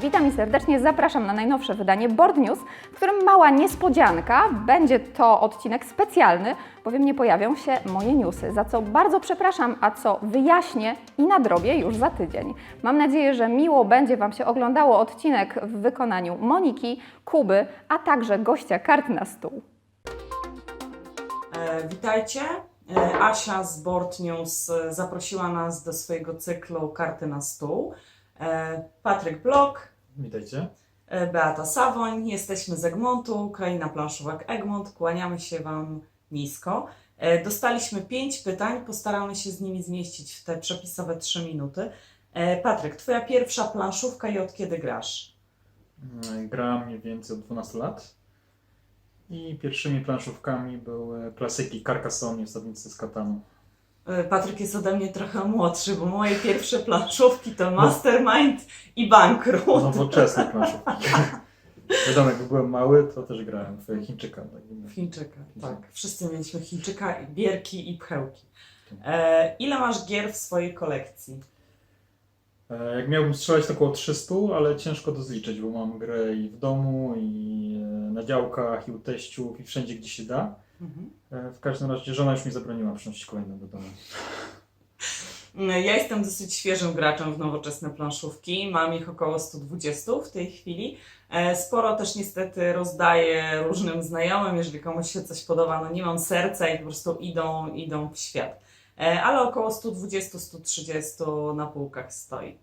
witam i serdecznie zapraszam na najnowsze wydanie Board News, w którym mała niespodzianka. Będzie to odcinek specjalny, bowiem nie pojawią się moje newsy, za co bardzo przepraszam, a co wyjaśnię i nadrobię już za tydzień. Mam nadzieję, że miło będzie Wam się oglądało odcinek w wykonaniu Moniki, Kuby, a także gościa kart na stół. E, Witajcie. E, Asia z Board News e, zaprosiła nas do swojego cyklu Karty na stół. E, Patryk Blok, Witajcie. e, Beata Sawoń, jesteśmy z Egmontu, kraina planszówek Egmont, kłaniamy się Wam nisko. E, Dostaliśmy pięć pytań, postaramy się z nimi zmieścić w te przepisowe trzy minuty. Patryk, Twoja pierwsza planszówka i od kiedy grasz? Mm, Grałem mniej więcej od 12 lat. I pierwszymi planszówkami były klasyki Carcassonne i Osadnicy z Katanu. E, Patryk jest ode mnie trochę młodszy, bo moje pierwsze planszówki to Mastermind i Bankrut. Nowoczesne planszówki. Wiadomo, jak byłem mały, to też grałem w Chińczyka. tak jakby. Chińczyka, tak. Wszyscy mieliśmy Chińczyka, bierki i pchełki. E, ile masz gier w swojej kolekcji? E, Jak miałbym strzelać, to około 300, ale ciężko to zliczyć, bo mam grę i w domu, i e, na działkach, i u teściów, i wszędzie, gdzie się da. Mhm. E, W każdym razie żona już mi zabroniła przynosić kolejne do domu. Mm, Ja jestem dosyć świeżym graczem w nowoczesne planszówki. Mam ich około 120 w tej chwili. E, Sporo też niestety rozdaję różnym znajomym, jeżeli komuś się coś podoba. No nie mam serca i po prostu idą, idą w świat. E, Ale około 120-130 na półkach stoi.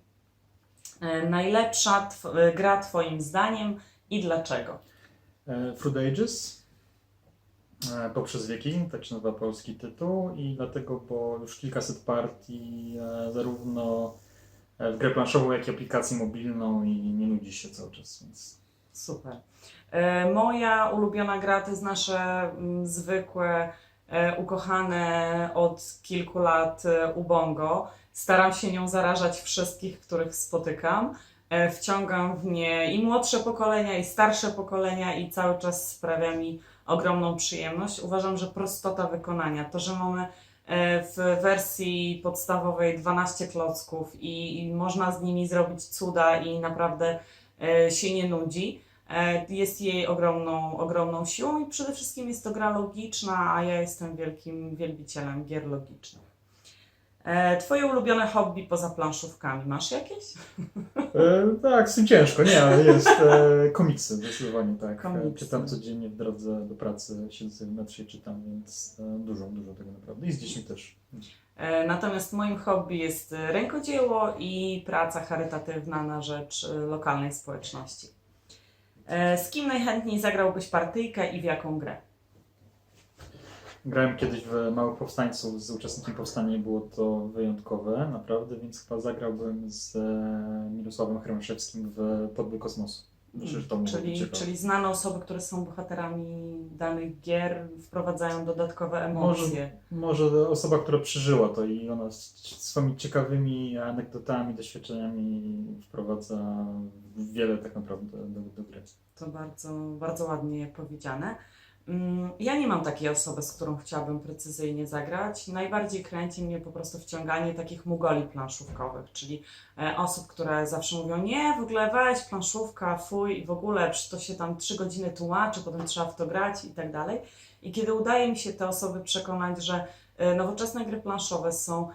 E, Najlepsza tw- e, gra Twoim zdaniem i dlaczego? E, Fruit Ages e, poprzez wieki, tak się nazywa polski tytuł i dlatego, bo już kilkaset partii e, zarówno e, w grę planszową, jak i aplikację mobilną i nie nudzi się cały czas, więc Super. E, moja ulubiona gra to jest nasze mm, zwykłe, e, ukochane od kilku lat e, Ubongo. Staram się nią zarażać wszystkich, których spotykam. E, wciągam w nie i młodsze pokolenia, i starsze pokolenia, i cały czas sprawia mi ogromną przyjemność. Uważam, że prostota wykonania, to, że mamy e, w wersji podstawowej 12 klocków i, można z nimi zrobić cuda i naprawdę e, się nie nudzi. E, Jest jej ogromną, ogromną siłą i przede wszystkim jest to gra logiczna, a ja jestem wielkim wielbicielem gier logicznych. E, Twoje ulubione hobby poza planszówkami masz jakieś? e, tak, z tym ciężko, nie, ale jest e, komiksy, zdecydowanie tak. Komiksy. E, Czytam codziennie w drodze do pracy, siedzę w metrze i czytam, więc e, dużo, dużo tego naprawdę i z dziećmi też. E, Natomiast moim hobby jest e, rękodzieło i praca charytatywna na rzecz lokalnej społeczności. E, Z kim najchętniej zagrałbyś partyjkę i w jaką grę? Grałem kiedyś w Małych Powstańców z uczestnikiem powstania i było to wyjątkowe, naprawdę, więc chyba zagrałbym z e, Mirosławem Chremaszewskim w Podbój Kosmosu. Myślę, że to Czyli, czyli znane osoby, które są bohaterami danych gier, wprowadzają dodatkowe emocje. Może osoba, która przeżyła to i ona swoimi ciekawymi anegdotami, doświadczeniami wprowadza wiele tak naprawdę do, do gry. To bardzo, bardzo ładnie powiedziane. Mm, Ja nie mam takiej osoby, z którą chciałabym precyzyjnie zagrać. Najbardziej kręci mnie po prostu wciąganie takich mugoli planszówkowych, czyli e, osób, które zawsze mówią, nie, w ogóle weź planszówka, fuj i w ogóle to się tam trzy godziny tłumaczy, potem trzeba w to grać i tak dalej. I kiedy udaje mi się te osoby przekonać, że e, nowoczesne gry planszowe są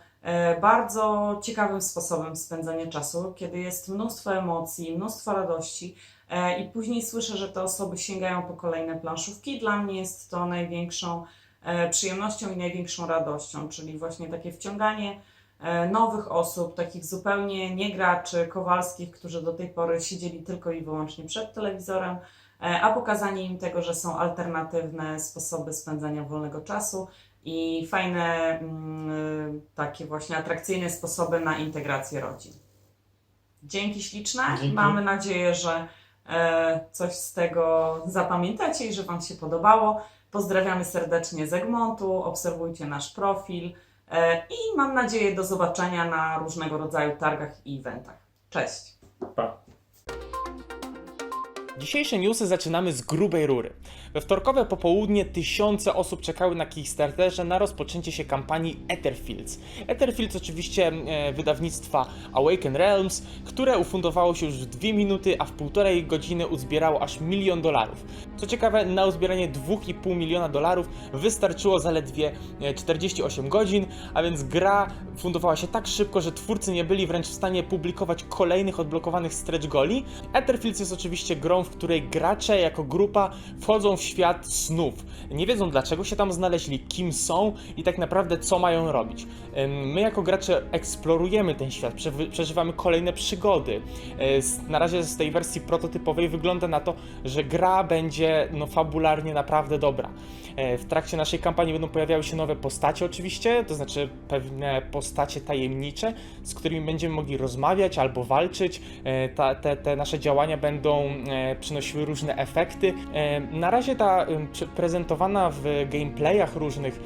bardzo ciekawym sposobem spędzania czasu, kiedy jest mnóstwo emocji, mnóstwo radości, E, I później słyszę, że te osoby sięgają po kolejne planszówki. Dla mnie jest to największą e, przyjemnością i największą radością, czyli właśnie takie wciąganie e, nowych osób, takich zupełnie nie graczy kowalskich, którzy do tej pory siedzieli tylko i wyłącznie przed telewizorem, e, a pokazanie im tego, że są alternatywne sposoby spędzania wolnego czasu i fajne, mm, takie właśnie atrakcyjne sposoby na integrację rodzin. Dzięki śliczne. Dzięki. Mamy nadzieję, że e, coś z tego zapamiętacie i że Wam się podobało. Pozdrawiamy serdecznie z Egmontu, obserwujcie nasz profil e, i mam nadzieję do zobaczenia na różnego rodzaju targach i eventach. Cześć! Pa! Dzisiejsze newsy zaczynamy z grubej rury. We wtorkowe popołudnie tysiące osób czekały na Kickstarterze na rozpoczęcie się kampanii Etherfields. Etherfields oczywiście e, wydawnictwa Awaken Realms, które ufundowało się już w dwie minuty, a w półtorej godziny uzbierało aż milion dolarów. Co ciekawe, na uzbieranie 2,5 miliona dolarów wystarczyło zaledwie e, 48 godzin, a więc gra fundowała się tak szybko, że twórcy nie byli wręcz w stanie publikować kolejnych odblokowanych stretch goli. Etherfields jest oczywiście grą, w której gracze jako grupa wchodzą w świat snów. Nie wiedzą dlaczego się tam znaleźli, kim są i tak naprawdę co mają robić. My jako gracze eksplorujemy ten świat, przeżywamy kolejne przygody. E, Na razie z tej wersji prototypowej wygląda na to, że gra będzie no, fabularnie naprawdę dobra. E, W trakcie naszej kampanii będą pojawiały się nowe postacie oczywiście, to znaczy pewne postacie tajemnicze, z którymi będziemy mogli rozmawiać albo walczyć. E, Ta, te, te nasze działania będą e, przynosiły różne efekty. Na razie ta prezentowana w gameplayach różnych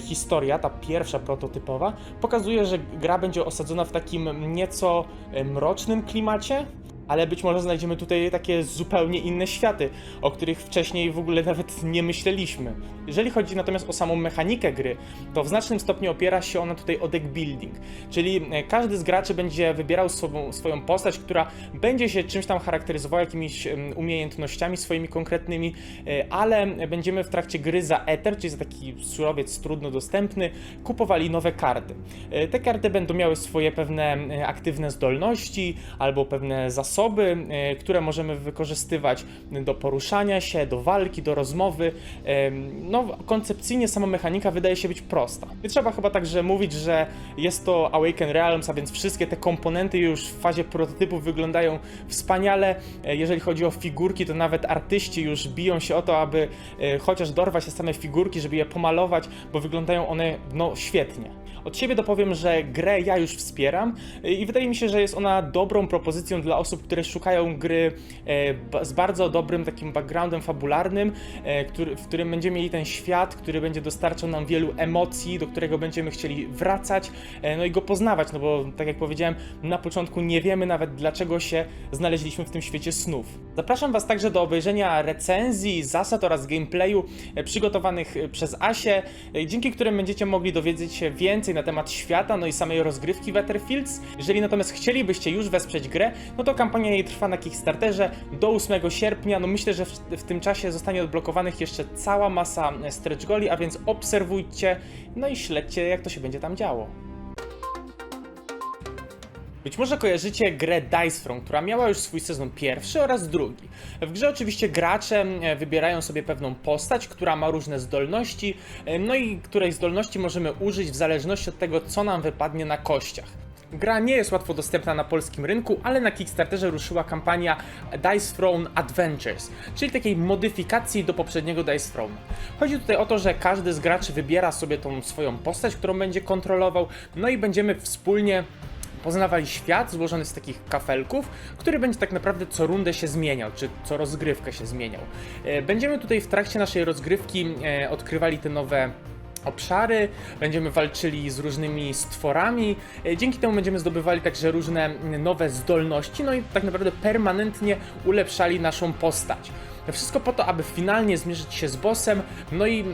historia, ta pierwsza prototypowa, pokazuje, że gra będzie osadzona w takim nieco mrocznym klimacie, ale być może znajdziemy tutaj takie zupełnie inne światy, o których wcześniej w ogóle nawet nie myśleliśmy. Jeżeli chodzi natomiast o samą mechanikę gry, to w znacznym stopniu opiera się ona tutaj o deck building, czyli e, każdy z graczy będzie wybierał swoją postać, która będzie się czymś tam charakteryzowała, jakimiś umiejętnościami swoimi konkretnymi, e, ale będziemy w trakcie gry za Ether, czyli za taki surowiec trudno dostępny, kupowali nowe karty. E, Te karty będą miały swoje pewne aktywne zdolności albo pewne zasoby, e, które możemy wykorzystywać do poruszania się, do walki, do rozmowy. Em, No, koncepcyjnie sama mechanika wydaje się być prosta. Nie trzeba chyba także mówić, że jest to Awaken Realms, a więc wszystkie te komponenty już w fazie prototypu wyglądają wspaniale. E, Jeżeli chodzi o figurki, to nawet artyści już biją się o to, aby e, chociaż dorwać te same figurki, żeby je pomalować, bo wyglądają one no świetnie. Od siebie dopowiem, że grę ja już wspieram i wydaje mi się, że jest ona dobrą propozycją dla osób, które szukają gry e, z bardzo dobrym takim backgroundem fabularnym, e, w którym będziemy mieli ten świat, który będzie dostarczał nam wielu emocji, do którego będziemy chcieli wracać, e, no i go poznawać, no bo tak jak powiedziałem, na początku nie wiemy nawet dlaczego się znaleźliśmy w tym świecie snów. Zapraszam Was także do obejrzenia recenzji, zasad oraz gameplayu przygotowanych przez Asię, dzięki którym będziecie mogli dowiedzieć się więcej na temat świata, no i samej rozgrywki Weatherfields. Jeżeli natomiast chcielibyście już wesprzeć grę, no to kampania jej trwa na Kickstarterze do 8 sierpnia. No myślę, że w, w tym czasie zostanie odblokowanych jeszcze cała masa stretch goli, a więc obserwujcie, no i śledźcie jak to się będzie tam działo. Być może kojarzycie grę Dice Throne, która miała już swój sezon pierwszy oraz drugi. W grze oczywiście gracze e, wybierają sobie pewną postać, która ma różne zdolności, e, no i której zdolności możemy użyć w zależności od tego, co nam wypadnie na kościach. Gra nie jest łatwo dostępna na polskim rynku, ale na Kickstarterze ruszyła kampania Dice Throne Adventures, czyli takiej modyfikacji do poprzedniego Dice Throne. Chodzi tutaj o to, że każdy z graczy wybiera sobie tą swoją postać, którą będzie kontrolował, no i będziemy wspólnie poznawali świat złożony z takich kafelków, który będzie tak naprawdę co rundę się zmieniał, czy co rozgrywkę się zmieniał. E, Będziemy tutaj w trakcie naszej rozgrywki e, odkrywali te nowe obszary, będziemy walczyli z różnymi stworami, e, dzięki temu będziemy zdobywali także różne nowe zdolności, no i tak naprawdę permanentnie ulepszali naszą postać. Wszystko po to, aby finalnie zmierzyć się z bossem, no i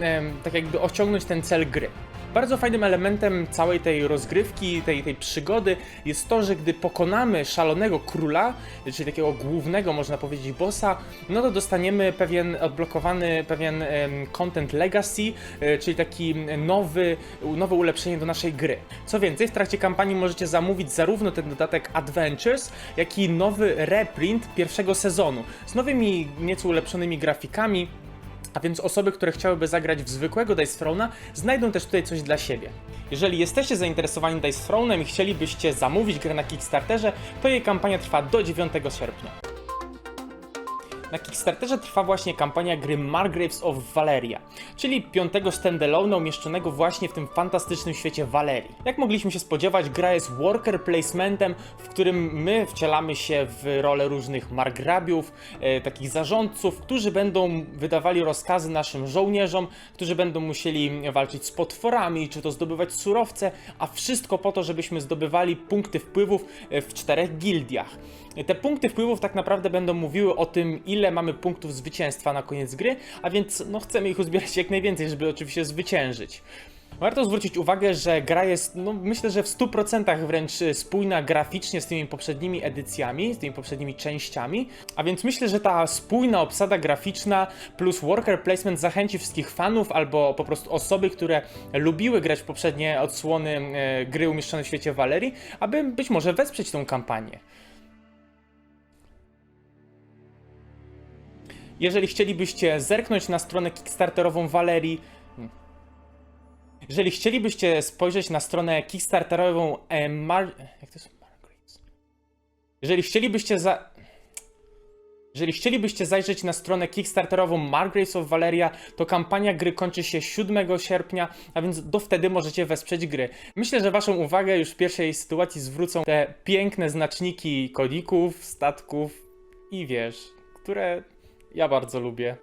tak jakby osiągnąć ten cel gry. Bardzo fajnym elementem całej tej rozgrywki, tej, tej przygody jest to, że gdy pokonamy szalonego króla, czyli takiego głównego, można powiedzieć, bossa, no to dostaniemy pewien odblokowany, pewien content legacy, e, czyli taki nowy, nowe ulepszenie do naszej gry. Co więcej, w trakcie kampanii możecie zamówić zarówno ten dodatek Adventures, jak i nowy reprint pierwszego sezonu z nowymi, nieco ulepszonymi grafikami, a więc osoby, które chciałyby zagrać w zwykłego Dice Throne'a, znajdą też tutaj coś dla siebie. Jeżeli jesteście zainteresowani Dice Throne'em i chcielibyście zamówić grę na Kickstarterze, to jej kampania trwa do 9 sierpnia. Na Kickstarterze trwa właśnie kampania gry Margraves of Valeria, czyli piątego standalone'a umieszczonego właśnie w tym fantastycznym świecie Valerii. Jak mogliśmy się spodziewać, gra jest worker placementem, w którym my wcielamy się w rolę różnych margrabiów, e, takich zarządców, którzy będą wydawali rozkazy naszym żołnierzom, którzy będą musieli walczyć z potworami, czy to zdobywać surowce, a wszystko po to, żebyśmy zdobywali punkty wpływów e, w czterech gildiach. Te punkty wpływów tak naprawdę będą mówiły o tym, ile mamy punktów zwycięstwa na koniec gry, a więc no, chcemy ich uzbierać jak najwięcej, żeby oczywiście zwyciężyć. Warto zwrócić uwagę, że gra jest, no myślę, że w 100% wręcz spójna graficznie z tymi poprzednimi edycjami, z tymi poprzednimi częściami, a więc myślę, że ta spójna obsada graficzna plus worker placement zachęci wszystkich fanów albo po prostu osoby, które lubiły grać w poprzednie odsłony e, gry umieszczone w świecie Valerii, aby być może wesprzeć tą kampanię. Jeżeli chcielibyście zerknąć na stronę kickstarterową Valerii, jeżeli chcielibyście spojrzeć na stronę kickstarterową e, Mar... Jak to jest? Margaret's. Jeżeli chcielibyście za... Jeżeli chcielibyście zajrzeć na stronę kickstarterową Margraves of Valeria, to kampania gry kończy się 7 sierpnia, a więc do wtedy możecie wesprzeć gry. Myślę, że waszą uwagę już w pierwszej sytuacji zwrócą te piękne znaczniki kodików, statków i wiesz, które ja bardzo lubię.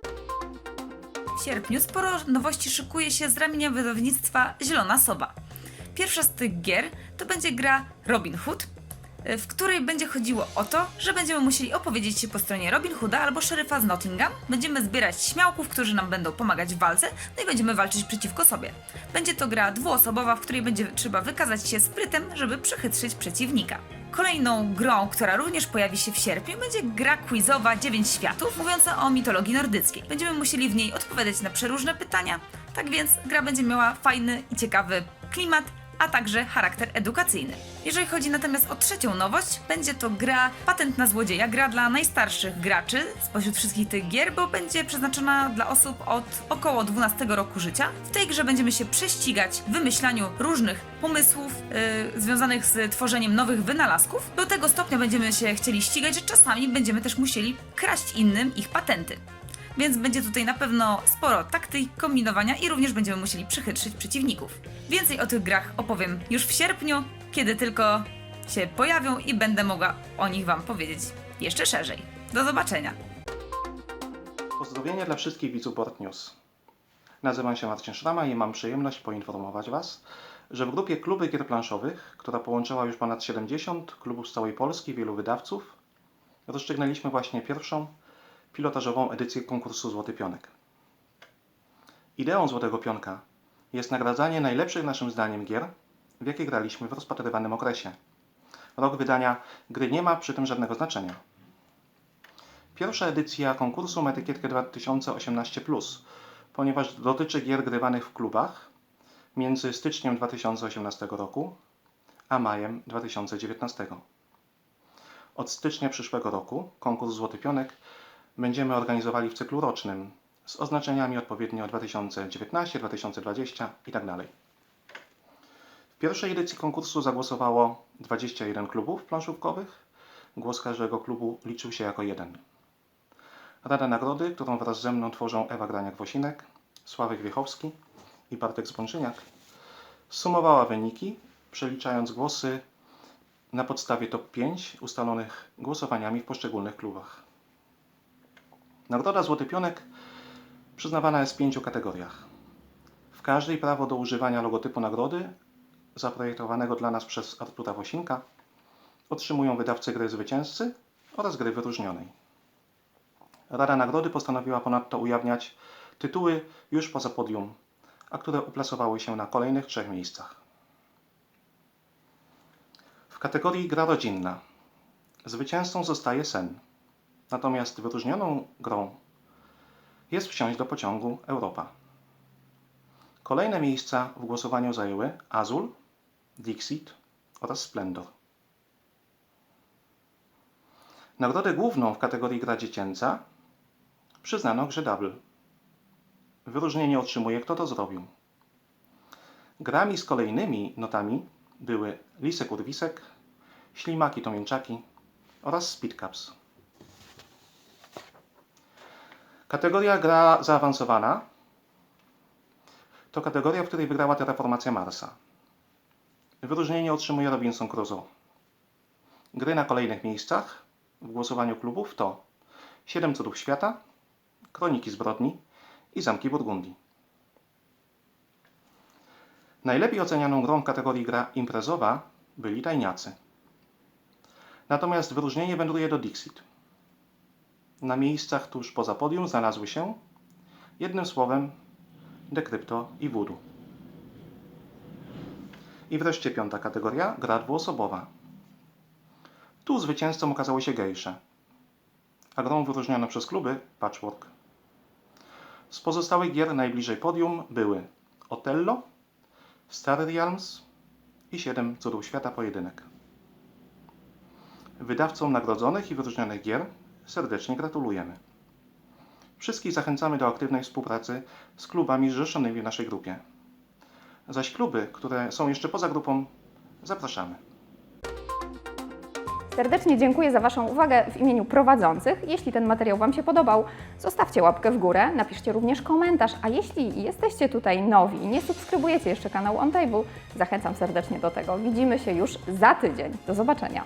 W sierpniu sporo nowości szykuje się z ramienia wydawnictwa Zielona Soba. Pierwsza z tych gier to będzie gra Robin Hood, y, w której będzie chodziło o to, że będziemy musieli opowiedzieć się po stronie Robin Hooda albo szeryfa z Nottingham. Będziemy zbierać śmiałków, którzy nam będą pomagać w walce, no i będziemy walczyć przeciwko sobie. Będzie to gra dwuosobowa, w której będzie trzeba wykazać się sprytem, żeby przechytrzyć przeciwnika. Kolejną grą, która również pojawi się w sierpniu, będzie gra quizowa 9 światów, mówiąca o mitologii nordyckiej. Będziemy musieli w niej odpowiadać na przeróżne pytania, tak więc gra będzie miała fajny i ciekawy klimat, a także charakter edukacyjny. Jeżeli chodzi natomiast o trzecią nowość, będzie to gra Patent na złodzieja, gra dla najstarszych graczy spośród wszystkich tych gier, bo będzie przeznaczona dla osób od około 12 roku życia. W tej grze będziemy się prześcigać w wymyślaniu różnych pomysłów yy, związanych z tworzeniem nowych wynalazków. Do tego stopnia będziemy się chcieli ścigać, że czasami będziemy też musieli kraść innym ich patenty. Więc będzie tutaj na pewno sporo taktyk, kombinowania i również będziemy musieli przechytrzyć przeciwników. Więcej o tych grach opowiem już w sierpniu, kiedy tylko się pojawią i będę mogła o nich Wam powiedzieć jeszcze szerzej. Do zobaczenia! Pozdrowienia dla wszystkich widzów Board News. Nazywam się Marcin Szrama i mam przyjemność poinformować Was, że w grupie Kluby Gier Planszowych, która połączyła już ponad 70 klubów z całej Polski, wielu wydawców, rozstrzygnęliśmy właśnie pierwszą pilotażową edycję konkursu Złoty Pionek. Ideą Złotego Pionka jest nagradzanie najlepszych naszym zdaniem gier, w jakie graliśmy w rozpatrywanym okresie. Rok wydania gry nie ma przy tym żadnego znaczenia. Pierwsza edycja konkursu ma etykietkę 2018, ponieważ dotyczy gier grywanych w klubach między styczniem 2018 roku a majem 2019. Od stycznia przyszłego roku konkurs Złoty Pionek będziemy organizowali w cyklu rocznym z oznaczeniami odpowiednio 2019, 2020 itd. W pierwszej edycji konkursu zagłosowało 21 klubów planszówkowych. Głos każdego klubu liczył się jako jeden. Rada Nagrody, którą wraz ze mną tworzą Ewa Graniak-Wosinek, Sławek Wiechowski i Bartek Zbączyniak, sumowała wyniki, przeliczając głosy na podstawie top 5 ustalonych głosowaniami w poszczególnych klubach. Nagroda Złoty Pionek przyznawana jest w pięciu kategoriach. W każdej prawo do używania logotypu nagrody, zaprojektowanego dla nas przez Artura Wosinka, otrzymują wydawcy gry zwycięzcy oraz gry wyróżnionej. Rada Nagrody postanowiła ponadto ujawniać tytuły już poza podium, a które uplasowały się na kolejnych trzech miejscach. W kategorii gra rodzinna zwycięzcą zostaje Sen, natomiast wyróżnioną grą jest Wsiąść do pociągu Europa. Kolejne miejsca w głosowaniu zajęły Azul, Dixit oraz Splendor. Nagrodę główną w kategorii gra dziecięca przyznano grze Double. Wyróżnienie otrzymuje kto to zrobił. Grami z kolejnymi notami były Lisek Urwisek, Ślimaki Tomięczaki oraz Speedcaps. Kategoria gra zaawansowana to kategoria, w której wygrała Terraformacja Marsa. Wyróżnienie otrzymuje Robinson Crusoe. Gry na kolejnych miejscach w głosowaniu klubów to Siedem Cudów Świata, Kroniki Zbrodni i Zamki Burgundii. Najlepiej ocenianą grą w kategorii gra imprezowa byli Tajniacy. Natomiast wyróżnienie wędruje do Dixit. Na miejscach tuż poza podium znalazły się, jednym słowem, Dekrypto i Voodoo. I wreszcie piąta kategoria, gra dwuosobowa. Tu zwycięzcą okazały się gejsze, a grą wyróżniono przez kluby Patchwork. Z pozostałych gier najbliżej podium były Otello, Star Realms i Siedem Cudów Świata Pojedynek. Wydawcom nagrodzonych i wyróżnionych gier serdecznie gratulujemy. Wszystkich zachęcamy do aktywnej współpracy z klubami zrzeszonymi w naszej grupie. Zaś kluby, które są jeszcze poza grupą, zapraszamy. Serdecznie dziękuję za Waszą uwagę w imieniu prowadzących. Jeśli ten materiał Wam się podobał, zostawcie łapkę w górę, napiszcie również komentarz, a jeśli jesteście tutaj nowi i nie subskrybujecie jeszcze kanału OnTable, zachęcam serdecznie do tego. Widzimy się już za tydzień. Do zobaczenia.